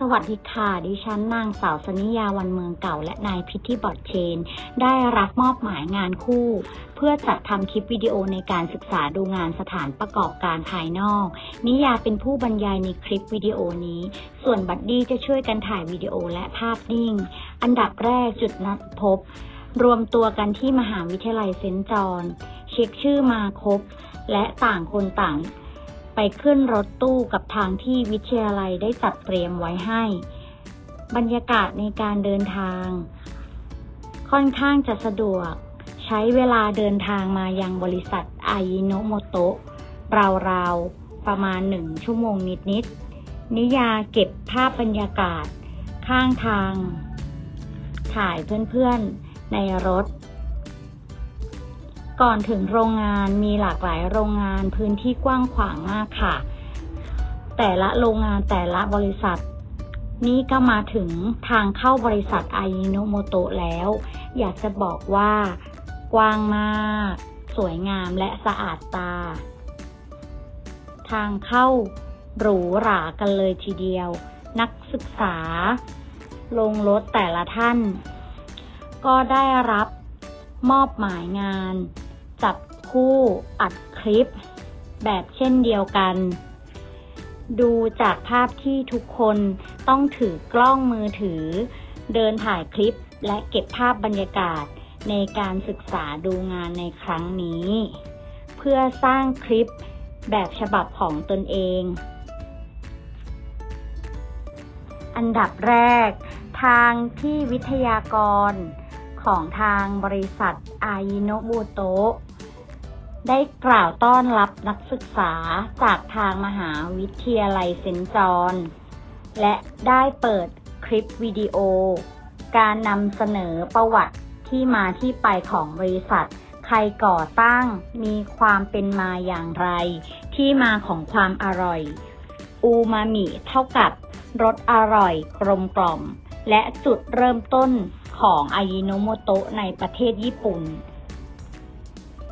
สวัสดีค่ะ ดิฉันนางสาวสนิยาวันเมืองเก่า และนายพิธีบอดเชน ได้รับมอบหมายงานคู่ เพื่อจัดทำคลิปวิดีโอในการศึกษาดูงานสถานประกอบการภายนอก นิยาเป็นผู้บรรยายในคลิปวิดีโอนี้ ส่วนบัดดี้จะช่วยกันถ่ายวิดีโอและภาพนิ่ง อันดับแรกจุดนัดพบ รวมตัวกันที่มหาวิทยาลัยเซนต์จอห์นเช็คชื่อมาครบ และต่างคนต่าง ไปขึ้นรถตู้กับทางที่วิทยาลัยได้จัดเตรียมไว้ให้ บรรยากาศในการเดินทาง ค่อนข้างจะสะดวก ใช้เวลาเดินทางมายังบริษัทอายิโนโมโตะราวๆ ประมาณหนึ่งชั่วโมงนิดๆ นิยาเก็บภาพบรรยากาศข้างทาง ถ่ายเพื่อนๆ ในรถ ก่อนถึงโรงงานมีหลากหลายโรงงานพื้นที่กว้างขวางมากค่ะ แต่ละโรงงานแต่ละบริษัท นี่ก็มาถึงทางเข้าบริษัทไอโนโมโตะแล้ว อยากจะบอกว่ากว้างมาก สวยงามและสะอาดตา ทางเข้าหรูหรากันเลยทีเดียว นักศึกษา ลงรถแต่ละท่าน ก็ได้รับมอบหมายงาน จับคู่อัดคลิป แบบเช่นเดียวกัน ดูจากภาพที่ทุกคนต้องถือกล้องมือถือ เดินถ่ายคลิปและเก็บภาพบรรยากาศในการศึกษาดูงานในครั้งนี้ เพื่อสร้างคลิปแบบฉบับของตนเอง อันดับแรก ทางที่วิทยากรของทางบริษัทอายิโนบุโตะ ได้กล่าวต้อนรับนักศึกษาจากทางมหาวิทยาลัยเซนจอนและได้เปิดคลิปวิดีโอ การนำเสนอประวัติที่มาที่ไปของบริษัท ใครก่อตั้งมีความเป็นมาอย่างไร ที่มาของความอร่อย อูมามิเท่ากับรสอร่อยกลมกล่อม และจุดเริ่มต้นของอายิโนโมโตะในประเทศญี่ปุ่น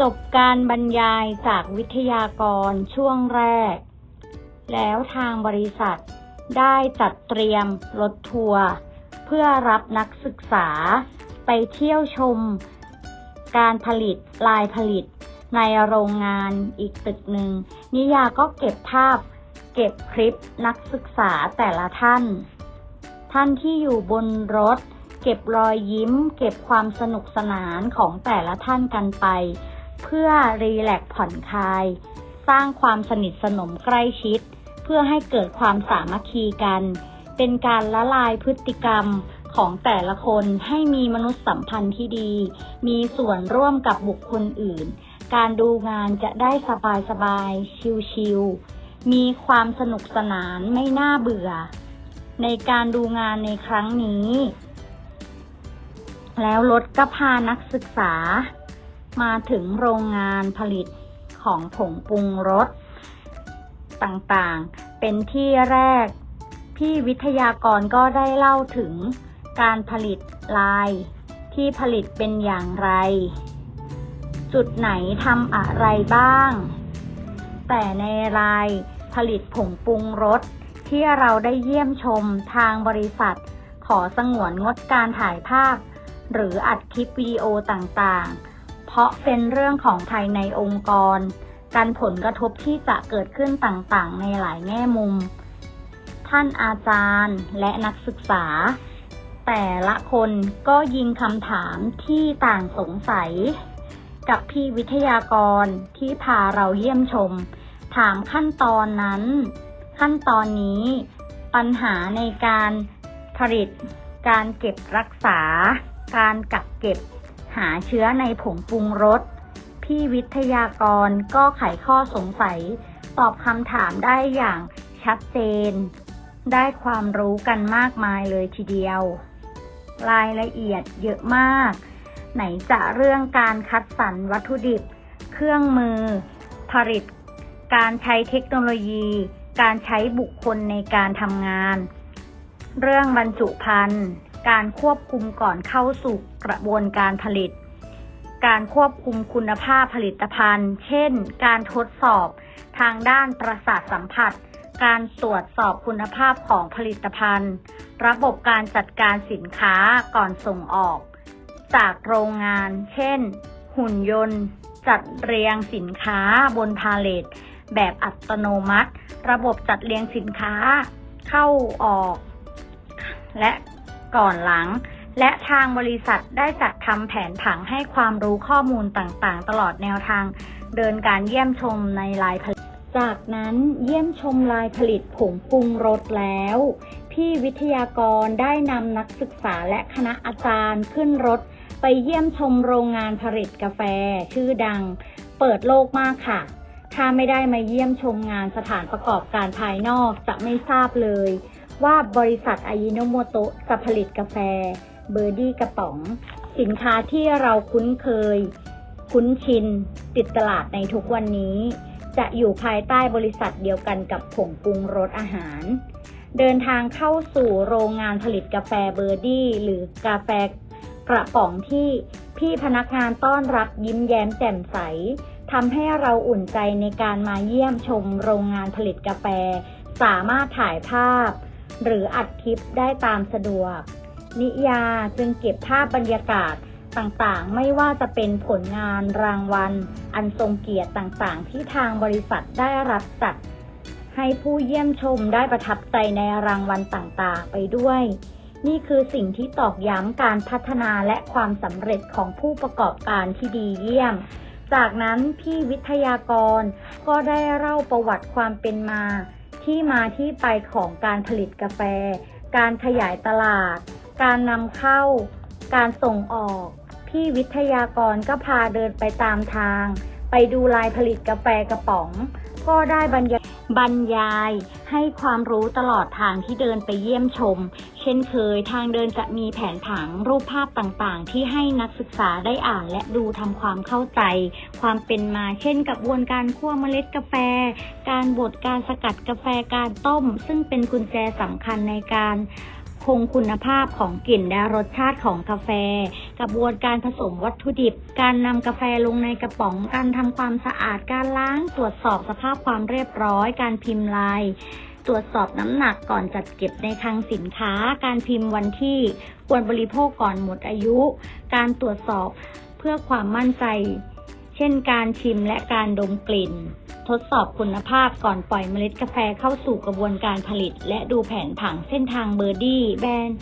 จบการบรรยายจากวิทยากรช่วงแรก แล้วทางบริษัทได้จัดเตรียมรถทัวร์เพื่อรับนักศึกษาไปเที่ยวชม การผลิตลายผลิตในโรงงานอีกตึกหนึ่ง นิยาก็เก็บภาพ เก็บคลิปนักศึกษาแต่ละท่าน ท่านที่อยู่บนรถ เก็บรอยยิ้ม เก็บความสนุกสนานของแต่ละท่านกันไป เพื่อรีแลกซ์ผ่อนคลาย สร้างความสนิทสนมใกล้ชิด เพื่อให้เกิดความสามัคคีกัน เป็นการละลายพฤติกรรมของแต่ละคนให้มีมนุษยสัมพันธ์ที่ดี มีส่วนร่วมกับบุคคลอื่น การดูงานจะได้สบายสบายๆชิลๆ มีความสนุกสนานไม่น่าเบื่อ ในการดูงานในครั้งนี้ แล้วรถก็พานักศึกษา มาถึงโรงงานผลิตของผงปรุงรสต่างๆ เป็นที่แรก พี่วิทยากรก็ได้เล่าถึงการผลิตลายที่ผลิตเป็นอย่างไร จุดไหนทำอะไรบ้าง แต่ในลายผลิตผงปรุงรสที่เราได้เยี่ยมชมทางบริษัท ขอสงวนงดการถ่ายภาพ หรืออัดคลิปวิดีโอต่างๆ ราะเป็นเรื่องของภายในองค์กร การผลกระทบที่จะเกิดขึ้นต่างๆ ในหลายแง่มุม ท่านอาจารย์และนักศึกษา แต่ละคนก็ยิงคำถามที่ต่างสงสัย กับพี่วิทยากรที่พาเราเยี่ยมชม ถามขั้นตอนนั้น ขั้นตอนนี้ปัญหาในการผลิต การเก็บรักษา การกักเก็บ หาเชื้อในผงปรุงรส พี่วิทยากรก็ไขข้อสงสัย ตอบคำถามได้อย่างชัดเจน ได้ความรู้กันมากมายเลยทีเดียว รายละเอียดเยอะมาก ไหนจะเรื่องการคัดสรรวัตถุดิบ เครื่องมือ ผลิต การใช้เทคโนโลยี การใช้บุคคลในการทำงาน เรื่องบรรจุภัณฑ์ การควบคุมก่อนเข้าสู่กระบวนการผลิต การควบคุมคุณภาพผลิตภัณฑ์ เช่น การทดสอบทางด้านประสาทสัมผัส การตรวจสอบคุณภาพของผลิตภัณฑ์ ระบบการจัดการสินค้าก่อนส่งออก จากโรงงาน เช่น หุ่นยนต์ จัดเรียงสินค้าบนพาเลตแบบอัตโนมัติ ระบบจัดเรียงสินค้า เข้าออก และ ก่อนหลัง และทางบริษัทได้จัดทำแผนผังให้ความรู้ข้อมูลต่างๆ ตลอดแนวทาง เดินการเยี่ยมชมในลายผลิต จากนั้นเยี่ยมชมลายผลิตผงปรุงรสแล้ว พี่วิทยากรได้นำนักศึกษาและคณะอาจารย์ขึ้นรถ ไปเยี่ยมชมโรงงานผลิตกาแฟ ชื่อดัง เปิดโลกมากค่ะถ้าไม่ได้มาเยี่ยมชมงานสถานประกอบการภายนอกจะไม่ทราบเลย ว่าบริษัทอายิโนโมโตะจะผลิตกาแฟ เบอร์ดี้กระป๋อง สินค้าที่เราคุ้นเคย คุ้นชิน ติดตลาดในทุกวันนี้ จะอยู่ภายใต้บริษัทเดียวกันกับผงปรุงรสอาหาร เดินทางเข้าสู่โรงงานผลิตกาแฟเบอร์ดี้หรือกาแฟกระป๋องที่พี่พนักงานต้อนรับยิ้มแย้มแจ่มใสทำให้เราอุ่นใจในการมาเยี่ยมชมโรงงานผลิตกาแฟ สามารถถ่ายภาพ หรืออัดคลิปได้ตามสะดวก นิยาจึงเก็บภาพบรรยากาศต่างๆ ไม่ว่าจะเป็นผลงานรางวัล อันทรงเกียรติต่างๆ ที่ทางบริษัทได้รับจัด ให้ผู้เยี่ยมชมได้ประทับใจในรางวัลต่างๆ ไปด้วย นี่คือสิ่งที่ตอกย้ำการพัฒนาและความสำเร็จของผู้ประกอบการที่ดีเยี่ยม จากนั้นพี่วิทยากรก็ได้เล่าประวัติความเป็นมา ที่มาที่ไปของการผลิตกาแฟ การขยายตลาด การนำเข้า การส่งออก พี่วิทยากรก็พาเดินไปตามทาง ไปดูลายผลิตกาแฟกระป๋อง ก็ได้บรรยายบรรยายให้ความรู้ตลอดทางที่เดินไปเยี่ยมชม เช่นเคยทางเดินจะมีแผนผังรูปภาพต่างๆ ที่ให้นักศึกษาได้อ่านและดูทำความเข้าใจ ความเป็นมาเช่นกระบวนการคั่วเมล็ดกาแฟ การบดการสกัดกาแฟการต้ม ซึ่งเป็นกุญแจสำคัญในการ คงคุณภาพของกลิ่นและรสชาติของกาแฟ กระบวนการผสมวัตถุดิบ การนำกาแฟลงในกระป๋อง การทำความสะอาด การล้าง ตรวจสอบสภาพความเรียบร้อย การพิมพ์ลาย ตรวจสอบน้ำหนักก่อนจัดเก็บในคลังสินค้า การพิมพ์วันที่ควรบริโภคก่อนหมดอายุ การตรวจสอบเพื่อความมั่นใจ เช่นการชิมและการดมกลิ่น ทดสอบคุณภาพก่อนปล่อยเมล็ดกาแฟเข้าสู่กระบวนการผลิต และดูแผนผังเส้นทางเบอร์ดี้แบรนด์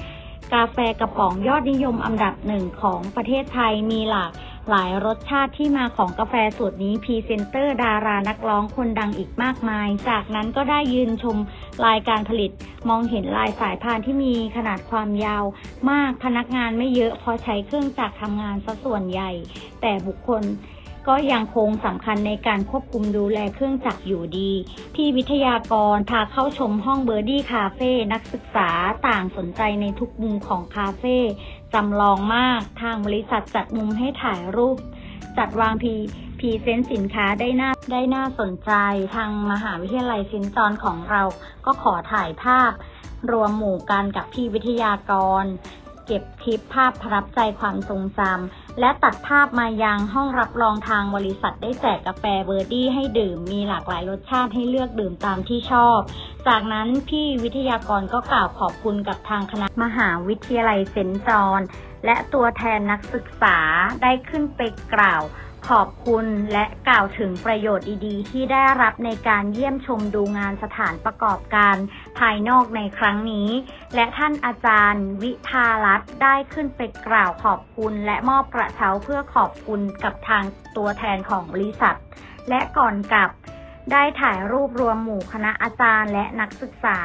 กาแฟกระป๋องยอดนิยมอันดับหนึ่งของประเทศไทยมีหลากหลายรสชาติที่มาของกาแฟสูตรนี้พรีเซนเตอร์ดารานักร้องคนดังอีกมากมาย จากนั้นก็ได้ยืนชมลายการผลิต มองเห็นลายสายพานที่มีขนาดความยาว มากพนักงานไม่เยอะเพอใช้เครื่องจักรทำงานซะส่วนใหญ่ แต่บุคคล ก็ยังคงสำคัญในการควบคุมดูแลเครื่องจักรอยู่ดีพี่วิทยากรพาเข้าชมห้องเบอร์ดี้คาเฟ่นักศึกษาต่างสนใจในทุกมุมของคาเฟ่จำลองมากทางบริษัทจัดมุมให้ถ่ายรูป จัดวางพีพีเซนสินค้าได้น่าได้น่าสนใจทางมหาวิทยาลัยซินจอนของเราก็ขอถ่ายภาพ รวมหมู่กันกับพี่วิทยากร เก็บคลิปภาพประทับใจความทรงจำและตัดภาพมายังห้องรับรองทางบริษัทได้แจกกาแฟเบอร์ดี้ให้ดื่ม มีหลากหลายรสชาติให้เลือกดื่มตามที่ชอบ จากนั้นพี่วิทยากรก็กล่าวขอบคุณกับทางคณะมหาวิทยาลัยเซนจอนและตัวแทนนักศึกษาได้ขึ้นไปกล่าว ขอบคุณและกล่าวถึงประโยชน์ดีๆ ที่ได้รับในการเยี่ยมชมดูงานสถานประกอบการ ภายนอกในครั้งนี้ และท่านอาจารย์ วิทารัตได้ขึ้นไปกล่าวขอบคุณ และมอบกระเช้าเพื่อขอบคุณกับทางตัวแทนของบริษัท และก่อนกลับได้ถ่ายรูปรวมหมู่คณะอาจารย์และนักศึกษา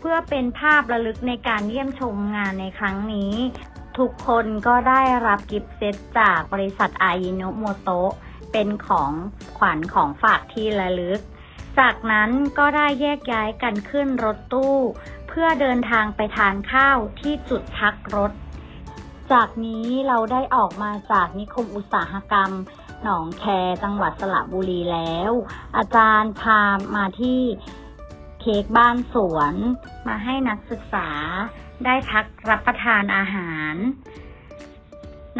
เพื่อเป็นภาพระลึกในการเยี่ยมชมงานในครั้งนี้ ทุกคนก็ได้รับกิฟต์เซตจากบริษัทอายิโนโมโตะเป็นของขวัญของฝากที่ระลึก จากนั้นก็ได้แยกย้ายกันขึ้นรถตู้ เพื่อเดินทางไปทานข้าวที่จุดพักรถ จากนี้เราได้ออกมาจากนิคมอุตสาหกรรม หนองแคจังหวัดสระบุรีแล้ว อาจารย์พามาที่เค้กบ้านสวน มาให้นักศึกษา ได้พักรับประทานอาหาร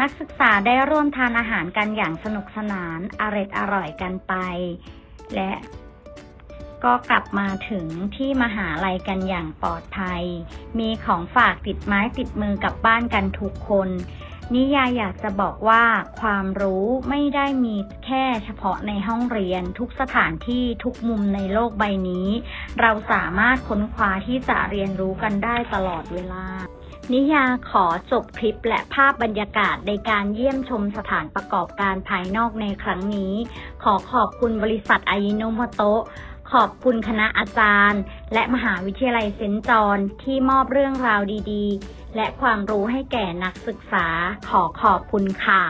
นักศึกษาได้ร่วมทานอาหารกันอย่างสนุกสนานอร่อยอร่อยกันไป และก็กลับมาถึงที่มหาลัยกันอย่างปลอดภัย มีของฝากติดไม้ติดมือกลับบ้านกันทุกคน นิยายอยากจะบอกว่าความรู้ไม่ได้มีแค่เฉพาะในห้องเรียน ทุกสถานที่ทุกมุมในโลกใบนี้ เราสามารถค้นคว้าที่จะเรียนรู้กันได้ตลอดเวลานิยาขอจบคลิปและภาพบรรยากาศในการเยี่ยมชมสถานประกอบการภายนอกในครั้งนี้ ขอขอบคุณบริษัทอายิโนโมโตะขอบคุณคณะอาจารย์ และมหาวิทยาลัยเซนจอนที่มอบเรื่องราวดี ๆ และความรู้ให้แก่นักศึกษา ขอขอบคุณค่ะ